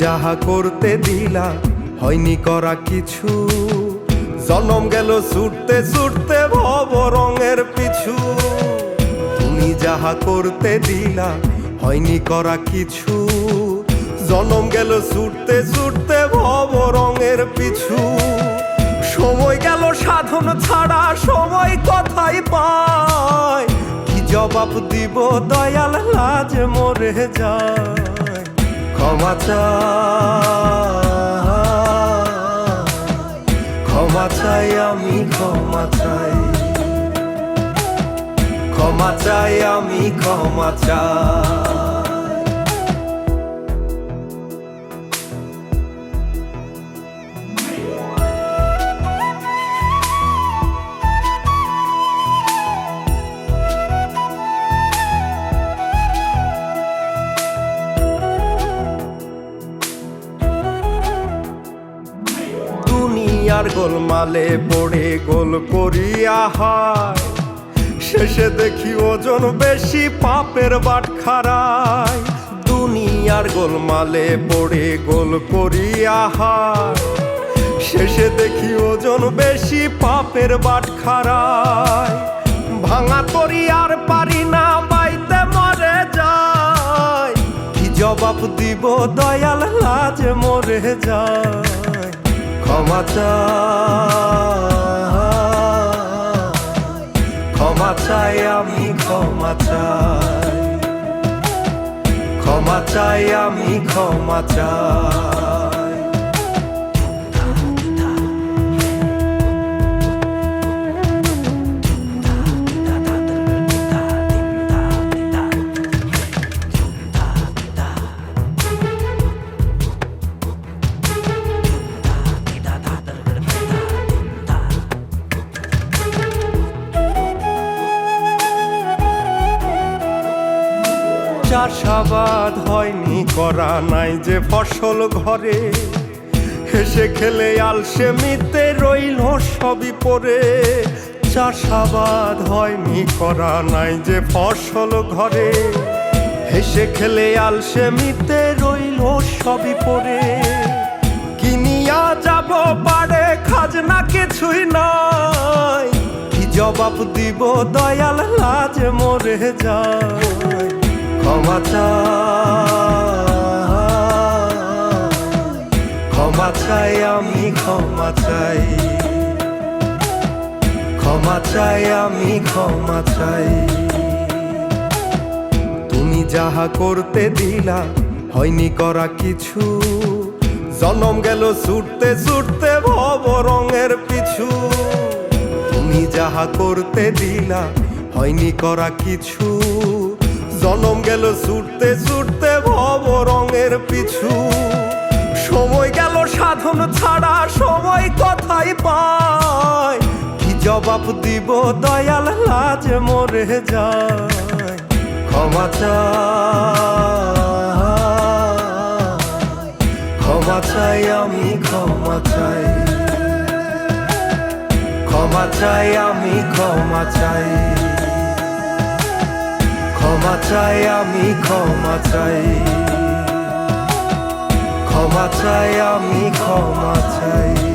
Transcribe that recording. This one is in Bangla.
যাহা করতে দিলা, হয়নি করা কিছু। জনম গেল ছুটতে ছুটতে ভব রঙের পিছু। তুমি যাহা করতে দিলা, হয়নি করা কিছু। জনম গেল ছুটতে ছুটতে ভব রঙের পিছু। সময় গেল সাধন ছাড়া, সময় কথাই পায়। কি জবাব দিব দয়াল, লাজ মরে যায়। ক্ষমা চাই। ক্ষমা চাই আমি ক্ষমা চাই। ক্ষমা চাই আমি ক্ষমা চাই। দুনিয়ার গোলমালে পড়ে গোল করিয়া হায়। শেষে দেখি ওজন বেশি, পাপের বাট খারায়। দুনিয়ার গোলমালে পড়ে গোল করিয়া হায়। শেষে দেখি ওজন বেশি, পাপের বাট খারায়। ভাঙা তরি আর পারি না, বাইতে মরে যায়। কি জবাব দিব দয়াল লাজ মরে যায়। ক্ষমা চাই। ক্ষমা চাই আমি ক্ষমা চাই। ক্ষমা চাই আমি ক্ষমা চাই। চাষাবাদ হয়নি, করা নাই যে ফসল ঘরে। হেসে খেলে আলসে মিতে রইল সবই পরে। চাষাবাদ হয়নি, করা নাই যে ফসল ঘরে। হেসে খেলে আলসে মিতে রইল সবই পরে। কিনিয়া যাব পারে খাজনা কিছুই নাই। কি জবাব দিব দয়াল লাজ মরে যায়। ক্ষমা চাই। আমি ক্ষমা চাই। ক্ষমা চাই, আমি ক্ষমা চাই। তুমি যাহা করতে দিলা, হয়নি করা কিছু। জনম গেল ছুটতে ছুটতে, ভব রঙের পিছু। তুমি যাহা করতে দিলা, হয়নি করা কিছু। জনম গেল ছুটতে ছুটতে ভব রঙের পিছু। সময় গেল সাধন ছাড়া, সময় কথাই পায়। কি জবাব দিব দয়াল, লাজ মরে যায়। ক্ষমা চাই। ক্ষমা চাই আমি, ক্ষমা চাই। ক্ষমা চাই আমি, ক্ষমা চাই। ক্ষমা চাই আমি ক্ষমা চাই। ক্ষমা চাই আমি ক্ষমা চাই।